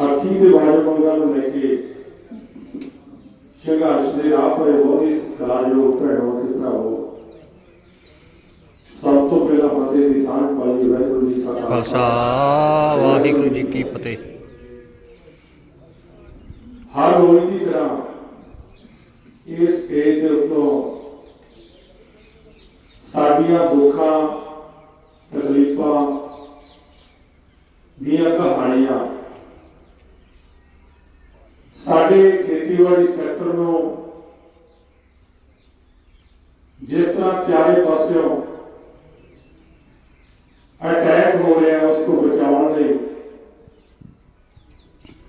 ਹਾਥੀ ਦੇ ਬਾਰੇ ਮੰਗਾਂ ਨੂੰ ਲੈ ਕੇ ਸੰਘਰਸ਼ ਦੇ ਰਾਹ ਪਰ ਬਹੁਤ ਹੀ ਸਤਿਕਾਰਯੋਗ ਭੈਣੋ ਤੇ ਭਰਾਵੋ। ਸਭ ਤੋਂ ਪਹਿਲਾਂ ਫਤਿਹ ਦੀ ਸਾਂਝ ਪਾਈ ਵਾਹਿਗੁਰੂ ਜੀ ਕਾ ਖਾਲਸਾ। ਵਾਹਿਗੁਰੂ ਜੀ ਕੀ ਫਤਿਹ। ਹਰ ਰੋਜ਼ ਦੀ ਤਰ੍ਹਾਂ ਇਸ ਸਟੇਜ ਦੇ ਉੱਤੋਂ ਸਾਡੀਆਂ ਦੁੱਖਾਂ ਤਕਲੀਫਾਂ ਦੀਆਂ ਕਹਾਣੀਆਂ ਸਾਡੇ ਖੇਤੀਬਾੜੀ ਸੈਕਟਰ ਨੂੰ ਜਿਸ ਤਰ੍ਹਾਂ ਚਾਰੇ ਪਾਸਿਓਂ ਅਟੈਕ ਹੋ ਰਿਹਾ ਉਸ ਤੋਂ ਬਚਾਉਣ ਲਈ,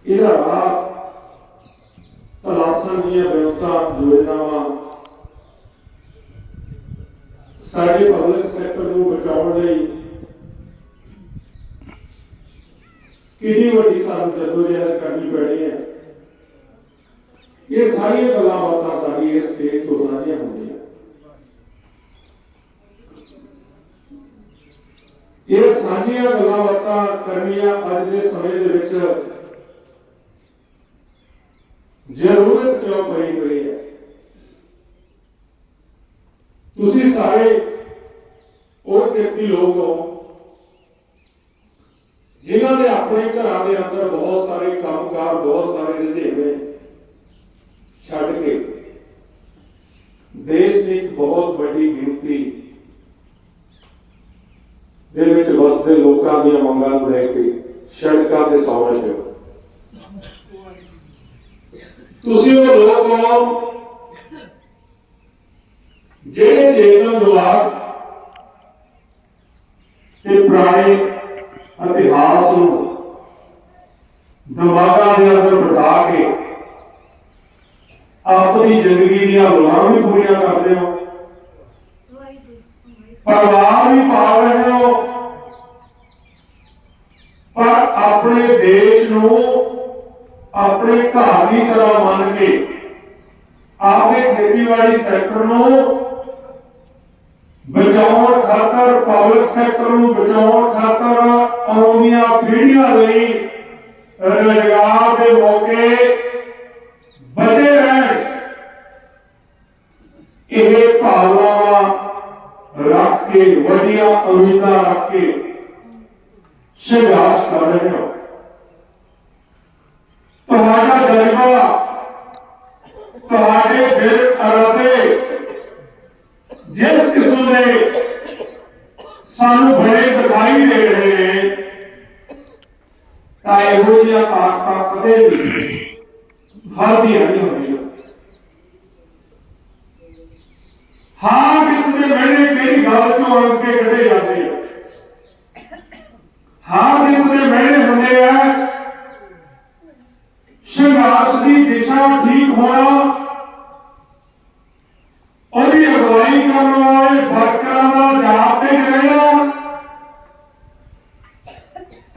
ਇਹਦਾ ਰਾਹ ਤਲਾਸ਼ਾਂ ਦੀਆਂ ਵਿਉਂਤਾਂ ਯੋਜਨਾਵਾਂ ਸਾਡੇ ਪਬਲਿਕ ਸੈਕਟਰ ਨੂੰ ਬਚਾਉਣ ਲਈ ਕਿੰਨੀ ਵੱਡੀ ਸਾਨੂੰ ਜਦੋਜਹਿਦ ਕਰਨੀ ਪੈਣੀ ਹੈ। ਇਹ ਸਾਰੀਆਂ ਗੱਲਾਂ ਬਾਤਾਂ ਸਾਡੀ ਇਸ ਸਟੇਜ ਤੋਂ ਸਾਂਝੀਆਂ ਹੁੰਦੀਆਂ। ਇਹ ਸਾਂਝੀਆਂ ਗੱਲਾਂ ਬਾਤਾਂ ਕਰਨੀਆਂ ਅੱਜ ਦੇ ਸਮੇਂ ਦੇ ਵਿੱਚ ਜ਼ਰੂਰਤ ਕਿਉਂ ਪਈ ਹੋਈ ਹੈ? ਤੁਸੀਂ ਸਾਰੇ ਉਹ ਕਿਰਤੀ ਲੋਕ ਹੋ, ਜਿਨ੍ਹਾਂ ਨੇ ਆਪਣੇ ਘਰਾਂ ਦੇ ਅੰਦਰ ਬਹੁਤ ਸਾਰੇ ਕੰਮਕਾਰ, ਬਹੁਤ ਸਾਰੇ ਰੁਝੇਵੇਂ ਛੱਡ ਕੇ ਦੇਸ਼ ਦੀ ਇੱਕ ਬਹੁਤ ਵੱਡੀ ਗਿਣਤੀ ਦੇ ਵਿੱਚ ਵਸਦੇ ਲੋਕਾਂ ਦੀਆਂ ਮੰਗਾਂ ਨੂੰ ਲੈ ਕੇ ਸੜਕਾਂ ਤੇ ਸੌਂਦੇ ਹੋ ਤੁਸੀਂ ਉਹ ਲੋਕ ਹੋ ਜਿਹੜੇ ਚੇਤਨ ਦੁਆਰ ਤੇ ਪੁਰਾਣੇ ਇਤਿਹਾਸ ਨੂੰ ਦਿਮਾਗਾਂ ਦੇ ਅੰਦਰ ਬਿਠਾ ਕੇ ਆਪਣੀ ਜ਼ਿੰਦਗੀ ਦੀਆਂ ਲੋੜਾਂ ਵੀ ਪੂਰੀਆਂ ਕਰਦੇ ਹੋ। ਪਰਿਵਾਰ ਵੀ ਪਾਲ ਰਹੇ ਹੋ। ਪਰ ਆਪਣੇ ਦੇਸ਼ ਨੂੰ ਆਪਣੇ ਘਰ ਦੀ ਤਰ੍ਹਾਂ ਮੰਨ ਕੇ, ਆਪਦੇ ਖੇਤੀਬਾੜੀ ਸੈਕਟਰ ਨੂੰ ਬਚਾਉਣ ਖਾਤਰ ਪਬਲਿਕ ਸੈਕਟਰ ਨੂੰ ਬਚਾਉਣ ਖਾਤਰ ਆਉਂਦੀਆਂ ਪੀੜ੍ਹੀਆਂ ਲਈ ਰੁਜ਼ਗਾਰ ਦੇ ਮੌਕੇ ਇਹ ਭਾਵਨਾਵਾਂ ਰੱਖ ਕੇ, ਵਧੀਆ ਉਮੀਦਾਂ ਰੱਖ ਕੇ ਸੰਘਰਸ਼ ਕਰ ਰਹੇ ਹੋ। ਤੁਹਾਡਾ ਜਜ਼ਬਾ ਤੁਹਾਡੇ ਦਿਲ ਅਰਾਦੇ ਜਿਸ ਕਿਸਮ ਦੇ ਸਾਨੂੰ ਬੜੇ ਦਿਖਾਈ ਦੇ ਰਹੇ ਨੇ, ਤਾਂ ਇਹੋ ਜਿਹਾ ਤਾਕਤਾਂ ਕਦੇ ਵੀ ਹਾਦੀ ਨਹੀਂ ਹੁੰਦੀ ਹਾਰ ਜਿੱਤ ਦੇ ਵੇਲੇ ਮੇਰੀ ਗੱਲ ਚੋਂ ਅੰਕ ਕੇ ਕੱਢੇ ਜਾਂਦੇ ਆ। ਹਾਰ ਜਿੱਤ ਦੇ ਵੇਲੇ ਹੁੰਦੇ ਆ ਸੰਘਰਸ਼ ਦੀ ਦਿਸ਼ਾ ਠੀਕ ਹੋਣਾ ਉਹਦੀ ਅਗਵਾਈ ਕਰਨ ਵਾਲੇ ਵਰਕਰਾਂ ਦਾ ਜਾਬਤੇ ਰਹਿਣਾ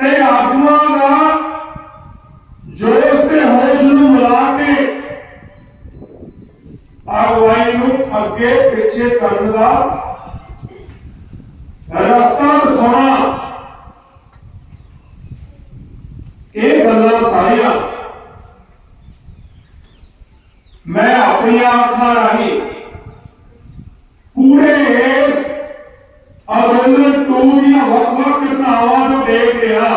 ਤੇ ਆਗੂਆਂ ਦਾ ਜੋਸ਼ ਤੇ ਹੋਸ਼ ਨੂੰ ਮਿਲਾ ਕੇ ਅਗਵਾਈ ਨੂੰ ਅੱਗੇ ਪਿੱਛੇ ਕਰਨ ਦਾ ਰਸਤਾ ਦਿਖਾਉਣਾ। ਇਹ ਗੱਲਾਂ ਸਾਰੀਆਂ ਮੈਂ ਆਪਣੀਆਂ ਅੱਖਾਂ ਰਾਹੀਂ ਪੂਰੇ ਇਸ ਅੰਦੋਲਨ ਟੂ ਦੀਆਂ ਵੱਖ-ਵੱਖ ਘਟਨਾਵਾਂ ਨੂੰ ਦੇਖ ਰਿਹਾ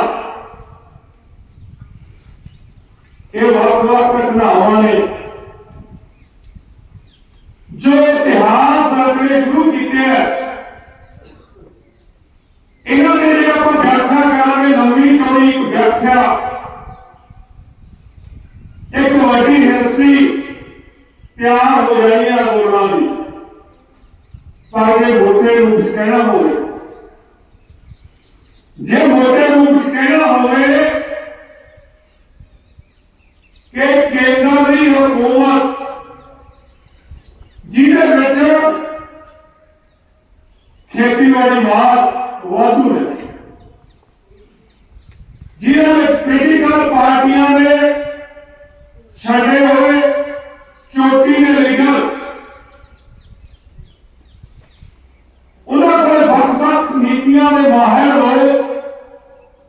ਇਹ ਵੱਖ-ਵੱਖ ਘਟਨਾਵਾਂ ਨੇ ਜੋ ਇਤਿਹਾਸ ਰਚਨੇ ਸ਼ੁਰੂ ਕੀਤੇ ਹੈ ਇਹਨਾਂ ਦੇ ਜੇ ਆਪਾਂ ਵਿਆਖਿਆ ਕਰਾਂਗੇ ਲੰਬੀ ਚੌੜੀ ਇੱਕ ਵਿਆਖਿਆ ਇੱਕ ਵੱਡੀ ਹਿਸਟਰੀ ਤਿਆਰ ਹੋ ਜਾਣੀ ਹੈ ਅੰਦੋਲਨਾਂ ਦੀ ਪਰ ਜੇ ਮੋਟੇ ਰੂਪ ਚ ਕਹਿਣਾ ਹੋਵੇ ਜੇ ਮੋਟੇ ਰੂਪ ਚ ਕਹਿਣਾ ਹੋਵੇ ਕਿ ਕੇਂਦਰ ਦੀ ਹਕੂਮਤ ਜਿਹਦੇ ਵਿੱਚ ਖੇਤੀਬਾੜੀ ਮਾਰ ਵਾਧੂ ਹੈ ਜਿਹਦੇ ਵਿੱਚ ਪੋਲੀਟੀਕਲ ਹੋਏ ਚੋਟੀ ਦੇ ਲੀਡਰ। ਉਹਨਾਂ ਕੋਲ ਵੱਖ-ਵੱਖ ਨੀਤੀਆਂ ਦੇ ਮਾਹਿਰ ਲੋਕ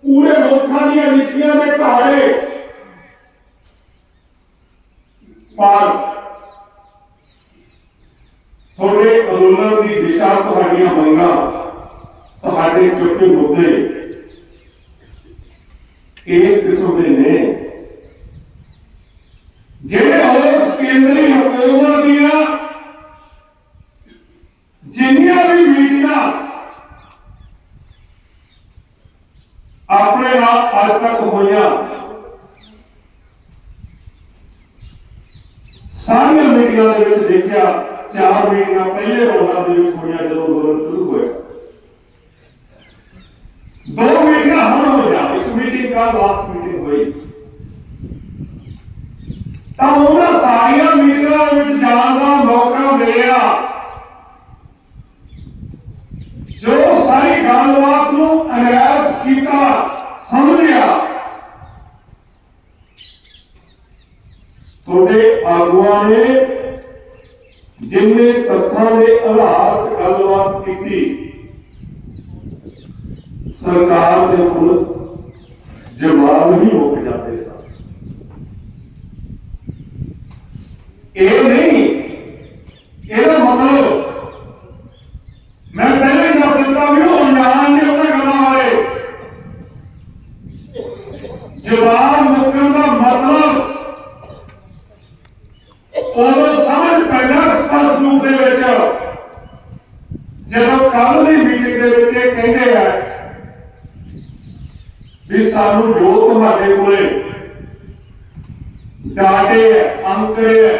ਪੂਰੇ ਲੋਕਾਂ ਦੀਆਂ ਨੀਤੀਆਂ ਦੇ ਘਾੜੇ। ਪਰ ਤੁਹਾਡੇ ਅੰਦੋਲਨ ਦੀ ਦਿਸ਼ਾ ਤੁਹਾਡੀਆਂ ਮੰਗਾਂ ਤੁਹਾਡੇ ਚੁੱਕੇ ਮੁੱਦੇ। ਇਹ ਕਿਸਮ ਦੇ ਨੇ ਜਿਹੜੇ ਹੋਰ ਕੇਂਦਰੀ ਹਕੂਮਤ ਦੀਆਂ ਜਿੰਨੀਆਂ ਵੀ ਮੀਟਿੰਗਾਂ ਆਪਣੇ ਨਾਲ ਅੱਜ ਤੱਕ ਹੋਈਆਂ, ਸਾਰੀਆਂ ਮੀਟਿੰਗਾਂ ਦੇ ਵਿੱਚ ਦੇਖਿਆ, ਚਾਰ ਮੀਟਿੰਗਾਂ ਪਹਿਲੇ ਰੌਂਦਾਂ ਦੇ ਵਿੱਚ ਹੋਈਆਂ ਜਦੋਂ ਅੰਦੋਲਨ ਸ਼ੁਰੂ ਹੋਇਆ। ਦੋ ਮੀਟਿੰਗਾਂ ਹੁਣ ਹੋਈਆਂ, ਇੱਕ ਮੀਟਿੰਗ ਕੱਲ ਲਾਸਟ ਮੀਟਿੰਗ ਹੋਈ। ਤਾਂ ਉਹਨਾਂ ਸਾਰੀਆਂ ਮੀਟਿੰਗਾਂ ਵਿੱਚ ਜਾਣ ਦਾ ਮੌਕਾ ਮਿਲਿਆ। ਜੋ ਸਾਰੀ ਗੱਲਬਾਤ ਨੂੰ ਅਨੈਲਾਈਜ਼ ਕੀਤਾ, ਸਮਝਿਆ। ਤੁਹਾਡੇ ਆਗੂਆਂ ਨੇ ਜਿੰਨੇ ਤੱਥਾਂ ਦੇ ਆਧਾਰ ਤੇ ਗੱਲਬਾਤ ਕੀਤੀ, ਸਰਕਾਰ ਦੇ ਕੋਲ ਜਵਾਬ ਨਹੀਂ ਹੀ ਮੁੱਕ ਜਾਂਦੇ ਸਨ ਇਹ ਨਹੀਂ। ਇਹਦਾ ਮਤਲਬ ਮੈਂ ਪਹਿਲੇ ਹੀ ਦੱਸ ਦਿੱਤਾ ਵੀ ਉਹ ਅਣਜਾਣ ਨੇ ਉਹਨਾਂ ਗੱਲਾਂ ਬਾਰੇ। ਜਵਾਬ ਮੁੱਕਣ ਦਾ ਮਤਲਬ ਉਦੋਂ ਸਮਝ ਪੈਦਾ ਸਪਸ਼ਟ ਰੂਪ ਦੇ ਵਿੱਚ। ਜਦੋਂ ਕੱਲ ਦੀ ਮੀਟਿੰਗ ਦੇ ਵਿੱਚ ਇਹ ਕਹਿੰਦੇ ਆ ਵੀ ਸਾਨੂੰ ਜੋ ਤੁਹਾਡੇ ਕੋਲੇ ਡਾਟੇ ਹੈ, ਅੰਕੜੇ ਹੈ,